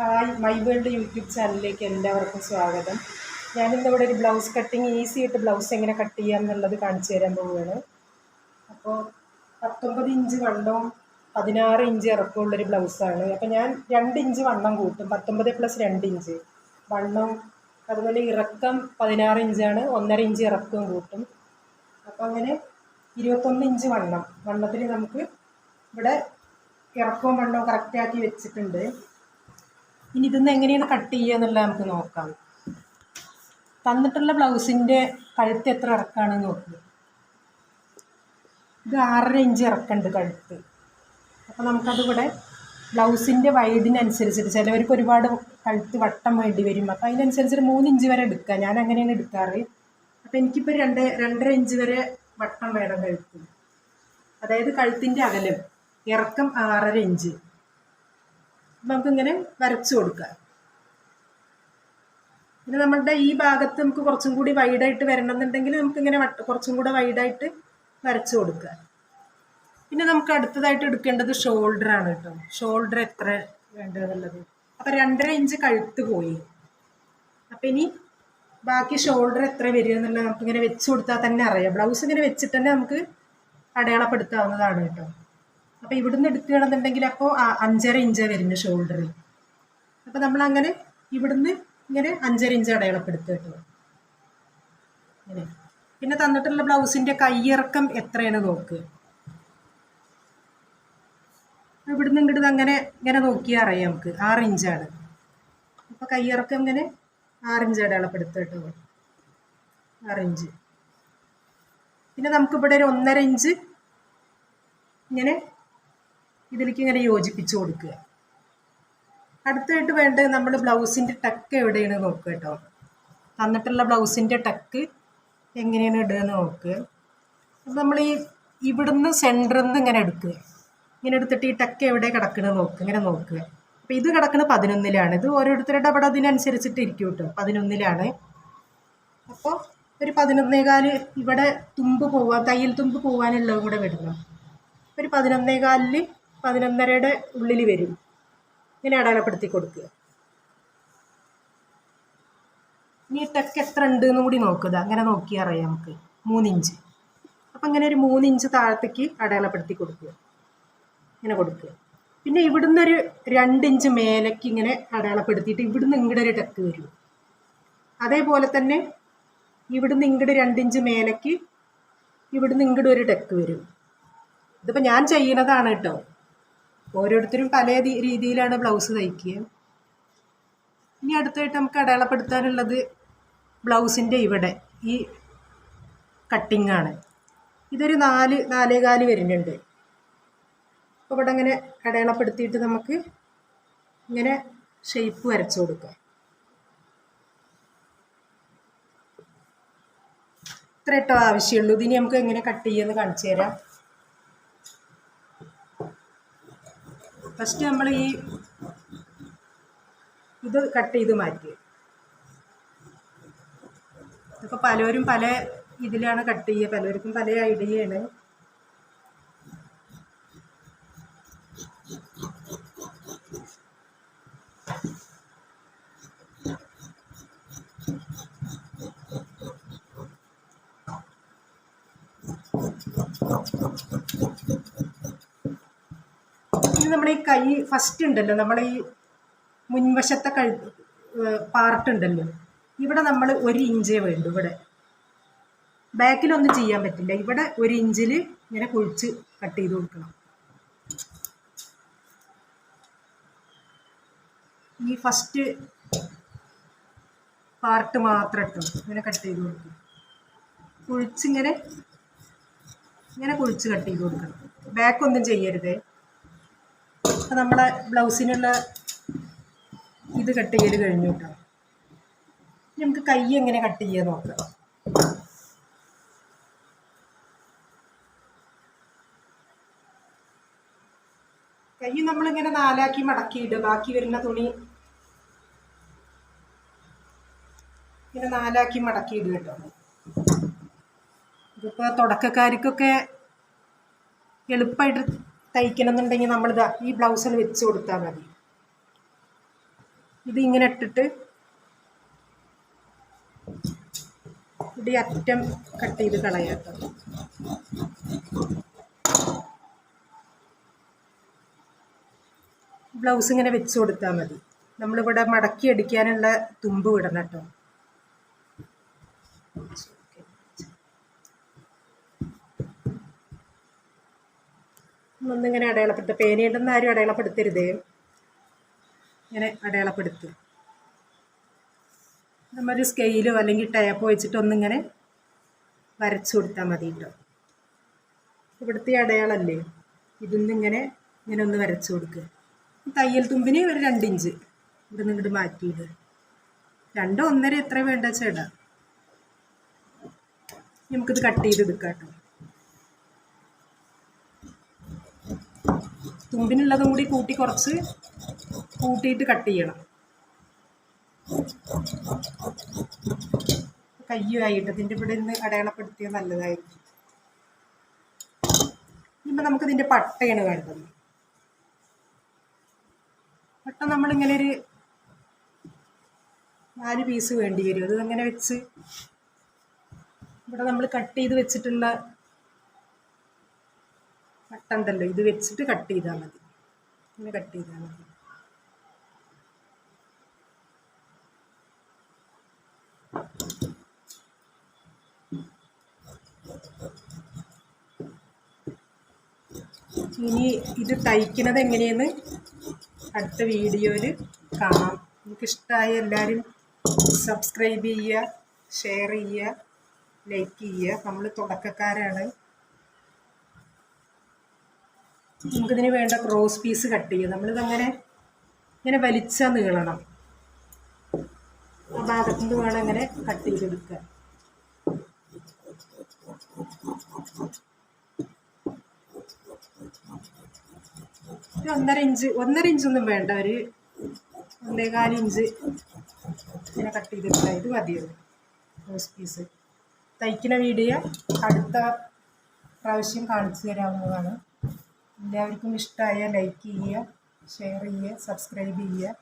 Hi my world YouTube ചാനലിലേക്ക് എല്ലാവർക്കും സ്വാഗതം. ഞാനിന്നിവിടെ ഒരു ബ്ലൗസ് കട്ടിങ് ഈസി ആയിട്ട് ബ്ലൗസ് എങ്ങനെ കട്ട് ചെയ്യാം എന്നുള്ളത് കാണിച്ചു തരാൻ പോവുകയാണ്. അപ്പോൾ പത്തൊമ്പത് ഇഞ്ച് വണ്ണവും പതിനാറ് ഇഞ്ച് ഇറക്കമുള്ളൊരു ബ്ലൗസാണ് അപ്പോൾ ഞാൻ രണ്ട് ഇഞ്ച് വണ്ണം കൂട്ടും. പത്തൊമ്പത് പ്ലസ് രണ്ട് ഇഞ്ച്. വണ്ണം അതുപോലെ ഇറക്കം പതിനാറ് ഇഞ്ചാണ്. ഒന്നര ഇഞ്ച് ഇറക്കവും കൂട്ടും. അപ്പോൾ അങ്ങനെ ഇരുപത്തൊന്ന് ഇഞ്ച് വണ്ണം. വണ്ണത്തിൽ നമുക്ക് ഇവിടെ ഇറക്കവും വണ്ണവും കറക്റ്റാക്കി വെച്ചിട്ടുണ്ട്. ഇനി ഇതൊന്ന് എങ്ങനെയാണ് കട്ട് ചെയ്യുക എന്നുള്ളത് നമുക്ക് നോക്കാം. തന്നിട്ടുള്ള ബ്ലൗസിന്റെ കഴുത്ത് എത്ര ഇറക്കമാണെന്ന് നോക്കുക ഇത് ആറര ഇഞ്ച് ഇറക്കുന്നുണ്ട് കഴുത്ത്. അപ്പോൾ നമുക്കതിവിടെ ബ്ലൗസിന്റെ വൈഡിനനുസരിച്ചിട്ട് ചിലവർക്ക് ഒരുപാട് കഴുത്ത് വട്ടം വേണ്ടി വരും. അപ്പോൾ അതിനനുസരിച്ചിട്ട് മൂന്ന് ഇഞ്ച് വരെ എടുക്കുക. ഞാൻ അങ്ങനെയാണ് എടുക്കാറ്. അപ്പോൾ എനിക്കിപ്പോൾ രണ്ട് രണ്ടര ഇഞ്ച് വരെ വട്ടം വേണം കഴുത്ത്. അതായത് കഴുത്തിന്റെ അകലം. ഇറക്കം ആറര ഇഞ്ച് നമുക്കിങ്ങനെ വരച്ചു കൊടുക്കുക. പിന്നെ നമ്മളുടെ ഈ ഭാഗത്ത് നമുക്ക് കുറച്ചും കൂടി വൈഡായിട്ട് വരണം എന്നുണ്ടെങ്കിൽ നമുക്കിങ്ങനെ കുറച്ചും കൂടെ വൈഡായിട്ട് വരച്ചു കൊടുക്കുക. പിന്നെ നമുക്ക് അടുത്തതായിട്ട് എടുക്കേണ്ടത് ഷോൾഡർ ആണ് കേട്ടോ. ഷോൾഡർ എത്ര വേണ്ടതെന്നുള്ളത്. അപ്പം രണ്ടര ഇഞ്ച് കഴുത്ത് പോയി. അപ്പം ഇനി ബാക്കി ഷോൾഡർ എത്ര വരിക എന്നുള്ളത് നമുക്കിങ്ങനെ വെച്ച് കൊടുത്താൽ തന്നെ അറിയാം. ബ്ലൗസ് ഇങ്ങനെ വെച്ചിട്ട് തന്നെ നമുക്ക് അടയാളപ്പെടുത്താവുന്നതാണ് കേട്ടോ. അപ്പോൾ ഇവിടുന്ന് എടുക്കുകയാണെന്നുണ്ടെങ്കിൽ അപ്പോൾ അഞ്ചര ഇഞ്ച് വരുന്നു ഷോൾഡറിൽ അപ്പോൾ നമ്മൾ അങ്ങനെ ഇവിടുന്ന് ഇങ്ങനെ അഞ്ചര ഇഞ്ച് അടയാളപ്പെടുത്തുക കേട്ടോ. ഇങ്ങനെ. പിന്നെ തന്നിട്ടുള്ള ബ്ലൗസിന്റെ കയ്യിറക്കം എത്രയാണ് നോക്ക്. ഇവിടുന്ന് ഇങ്ങോട്ട് അങ്ങനെ ഇങ്ങനെ നോക്കിയാൽ അറിയാം നമുക്ക്. ആറ് ഇഞ്ചാണ്. അപ്പോൾ കയ്യിറക്കം ഇങ്ങനെ ആറ് ഇഞ്ച് അടയാളപ്പെടുത്തുക കേട്ടോ. ആറ് ഇഞ്ച്. പിന്നെ നമുക്കിവിടെ ഒരു ഒന്നര ഇഞ്ച് ഇങ്ങനെ ഇതിലേക്ക് ഇങ്ങനെ യോജിപ്പിച്ച് കൊടുക്കുക. അടുത്തായിട്ട് വേണ്ടത് നമ്മൾ ബ്ലൗസിന്റെ ടക്ക് എവിടെയാണ് നോക്കുക കേട്ടോ. തന്നിട്ടുള്ള ബ്ലൗസിന്റെ ടക്ക് എങ്ങനെയാണ് ഇടുക നോക്കുക. അപ്പോൾ നമ്മൾ ഈ ഇവിടുന്ന് സെന്ററിൽ നിന്ന് ഇങ്ങനെ എടുക്കുക. ഇങ്ങനെ എടുത്തിട്ട് ഈ ടക്ക് എവിടെ കിടക്കണത് നോക്കുക. ഇങ്ങനെ നോക്കുക. അപ്പോൾ ഇത് കിടക്കുന്നത് പതിനൊന്നിലാണ്. ഇത് ഓരോരുത്തരുടെ അവിടെ അതിനനുസരിച്ചിട്ട് ഇരിക്കും കേട്ടോ. പതിനൊന്നിലാണ്. അപ്പോൾ ഒരു പതിനൊന്നേകാൽ ഇവിടെ തുമ്പ് പോവാൻ തയ്യൽ തുമ്പ് പോകാനുള്ളതും കൂടെ വിടണം. ഒരു പതിനൊന്നേകാലിൽ പതിനൊന്നരയുടെ ഉള്ളിൽ വരും. ഇങ്ങനെ അടയാളപ്പെടുത്തി കൊടുക്കുക. ഇനി ടെക്ക് എത്ര ഉണ്ട് എന്നും കൂടി നോക്കുക അങ്ങനെ നോക്കിയാൽ അറിയാം നമുക്ക്. മൂന്നിഞ്ച്. അപ്പം ഇങ്ങനെ ഒരു മൂന്നിഞ്ച് താഴത്തേക്ക് അടയാളപ്പെടുത്തി കൊടുക്കുക. ഇങ്ങനെ കൊടുക്കുക. പിന്നെ ഇവിടുന്ന് ഒരു രണ്ടിഞ്ച് മേലേക്ക് ഇങ്ങനെ അടയാളപ്പെടുത്തിയിട്ട് ഇവിടുന്ന് ഇങ്ങോട്ട് ഒരു ടെക്ക് വരും. അതേപോലെ തന്നെ ഇവിടുന്ന് ഇങ്ങോട്ട് രണ്ടിഞ്ച് മേലേക്ക് ഇവിടുന്ന് ഇങ്ങോട്ട് ഒരു ടെക്ക് വരും. ഇതിപ്പോൾ ഞാൻ ചെയ്യുന്നതാണ് കേട്ടോ. ഓരോരുത്തരും പല രീതിയിലാണ് ബ്ലൗസ് തയ്ക്കുക. ഇനി അടുത്തായിട്ട് നമുക്ക് അടയാളപ്പെടുത്താനുള്ളത് ബ്ലൗസിന്റെ ഇവിടെ ഈ കട്ടിങ്ങാണ് ഇതൊരു നാല് നാലേകാൽ വരുന്നുണ്ട്. അപ്പോൾ ഇവിടെ അങ്ങനെ അടയാളപ്പെടുത്തിയിട്ട് നമുക്ക് ഇങ്ങനെ ഷേപ്പ് വരച്ചു കൊടുക്കാം. ഇത്ര ഇട്ടോ ആവശ്യമുള്ളൂ. ഇതിനി നമുക്ക് എങ്ങനെ കട്ട് ചെയ്യുമെന്ന് കാണിച്ചു തരാം. ഫസ്റ്റ് നമ്മൾ ഈ ഇത് കട്ട് ചെയ്ത് മാറ്റി. ഇതൊക്കെ പലരും പല ഇതിലാണ് കട്ട് ചെയ്യുക പലർക്കും പല ഐഡിയയാണ്. ഇത് നമ്മുടെ ഈ കൈ ഫസ്റ്റ് ഉണ്ടല്ലോ നമ്മുടെ ഈ മുൻവശത്തെ കഴു പാർട്ട് ഉണ്ടല്ലോ. ഇവിടെ നമ്മൾ ഒരു ഇഞ്ചേ വേണ്ടു ഇവിടെ. ബാക്കിലൊന്നും ചെയ്യാൻ പറ്റില്ല. ഇവിടെ ഒരു ഇഞ്ചിൽ ഇങ്ങനെ കുഴിച്ച് കട്ട് ചെയ്ത് കൊടുക്കണം. ഈ ഫസ്റ്റ് പാർട്ട് മാത്രം ഇട്ടു. ഇങ്ങനെ കട്ട് ചെയ്ത് കൊടുക്കും കുഴിച്ചിങ്ങനെ ഇങ്ങനെ കുഴിച്ച് കട്ട് ചെയ്ത് കൊടുക്കണം. ബാക്കൊന്നും ചെയ്യരുതേ. അപ്പം നമ്മളെ ബ്ലൗസിനുള്ള ഇത് കട്ട് ചെയ്ത് കഴിഞ്ഞു കേട്ടോ നമുക്ക് കൈ എങ്ങനെ കട്ട് ചെയ്യാൻ നോക്കാം. കൈ നമ്മളിങ്ങനെ നാലാക്കി മടക്കിയിടുക ബാക്കി വരുന്ന തുണി ഇങ്ങനെ നാലാക്കി മടക്കിയിടുക കേട്ടോ ഇതിപ്പോൾ തുടക്കക്കാർക്കൊക്കെ എളുപ്പമായിട്ട് തയ്ക്കണം എന്നുണ്ടെങ്കിൽ നമ്മളിതാ ഈ ബ്ലൗസിൽ വെച്ച് കൊടുത്താൽ മതി. ഇത് ഇങ്ങനെ ഇട്ടിട്ട് ഇവിടെ അറ്റം കട്ട് ചെയ്ത് കളയാട്ടോ ബ്ലൗസ് ഇങ്ങനെ വെച്ച് കൊടുത്താൽ മതി. നമ്മളിവിടെ മടക്കി അടിക്കാനുള്ള തുമ്പ് വിടണം കേട്ടോ. ഒന്നിങ്ങനെ അടയാളപ്പെടുത്തുക പേനയുണ്ടെന്ന് ആരും അടയാളപ്പെടുത്തരുതേ. ഇങ്ങനെ അടയാളപ്പെടുത്തുക നമ്മൊരു സ്കെയിലോ അല്ലെങ്കിൽ ടേപ്പോ വെച്ചിട്ട് ഒന്നിങ്ങനെ വരച്ചു കൊടുത്താൽ മതി കേട്ടോ ഇവിടുത്തെ ഈ അടയാളല്ലേ? ഇതിന്ന് ഇങ്ങനെ ഒന്ന് വരച്ചു കൊടുക്കുക തയ്യൽ തുമ്പിന് ഒരു രണ്ട് ഇഞ്ച്. ഇവിടെ നിന്ന് ഇങ്ങോട്ട് മാറ്റിയിട്. രണ്ടോ ഒന്നര എത്ര വേണ്ട ചേട്ടാ. നമുക്കിത് കട്ട് ചെയ്ത് എടുക്കാം കേട്ടോ തുമ്പിനുള്ളതും കൂടി കൂട്ടി കുറച്ച് കൂട്ടിയിട്ട് കട്ട് ചെയ്യണം. കയ്യുമായിട്ട് ഇതിന്റെ ഇവിടെ നിന്ന് അടയാളപ്പെടുത്തിയത് നല്ലതായിരിക്കും. ഇപ്പം നമുക്ക് ഇതിന്റെ പട്ടയാണ് വേണ്ടത്. പട്ട നമ്മളിങ്ങനെ ഒരു നാല് പീസ് വേണ്ടി വരും. അത് അങ്ങനെ വെച്ച്? ഇവിടെ നമ്മൾ കട്ട് ചെയ്ത് വെച്ചിട്ടുള്ള പട്ട ഉണ്ടല്ലോ ഇത് വെച്ചിട്ട് കട്ട് ചെയ്താൽ മതി. ഇങ്ങനെ കട്ട് ചെയ്താൽ മതി. ഇനി ഇത് തയ്ക്കുന്നത് എങ്ങനെയെന്ന് അടുത്ത വീഡിയോയിൽ കാണാം. എനിക്കിഷ്ടമായ എല്ലാവരും സബ്സ്ക്രൈബ് ചെയ്യുക ഷെയർ ചെയ്യുക ലൈക്ക് ചെയ്യുക. നമ്മൾ തുടക്കക്കാരാണ്. നമുക്കിതിന് വേണ്ട ക്രോസ് പീസ് കട്ട് ചെയ്യുക നമ്മളിതങ്ങനെ ഇങ്ങനെ വലിച്ചാൽ നീളണം. ആ ഭാഗത്തു നിന്ന് വേണം അങ്ങനെ കട്ട് ചെയ്തെടുക്കാൻ ഒരു ഒന്നര ഇഞ്ച് ഒന്നര ഇഞ്ചൊന്നും വേണ്ട. ഒരു ഒന്നേകാൽ ഇഞ്ച് ഇങ്ങനെ കട്ട് ചെയ്തെടുക്കുക ഇത് മതിയാവും ക്രോസ് പീസ് തയ്ക്കുന്ന വീഡിയോ അടുത്ത പ്രാവശ്യം കാണിച്ചു തരാവുന്നതാണ്. എല്ലാവർക്കും ഇഷ്ടമായ ലൈക്ക് ചെയ്യുക ഷെയർ ചെയ്യുക സബ്സ്ക്രൈബ് ചെയ്യുക.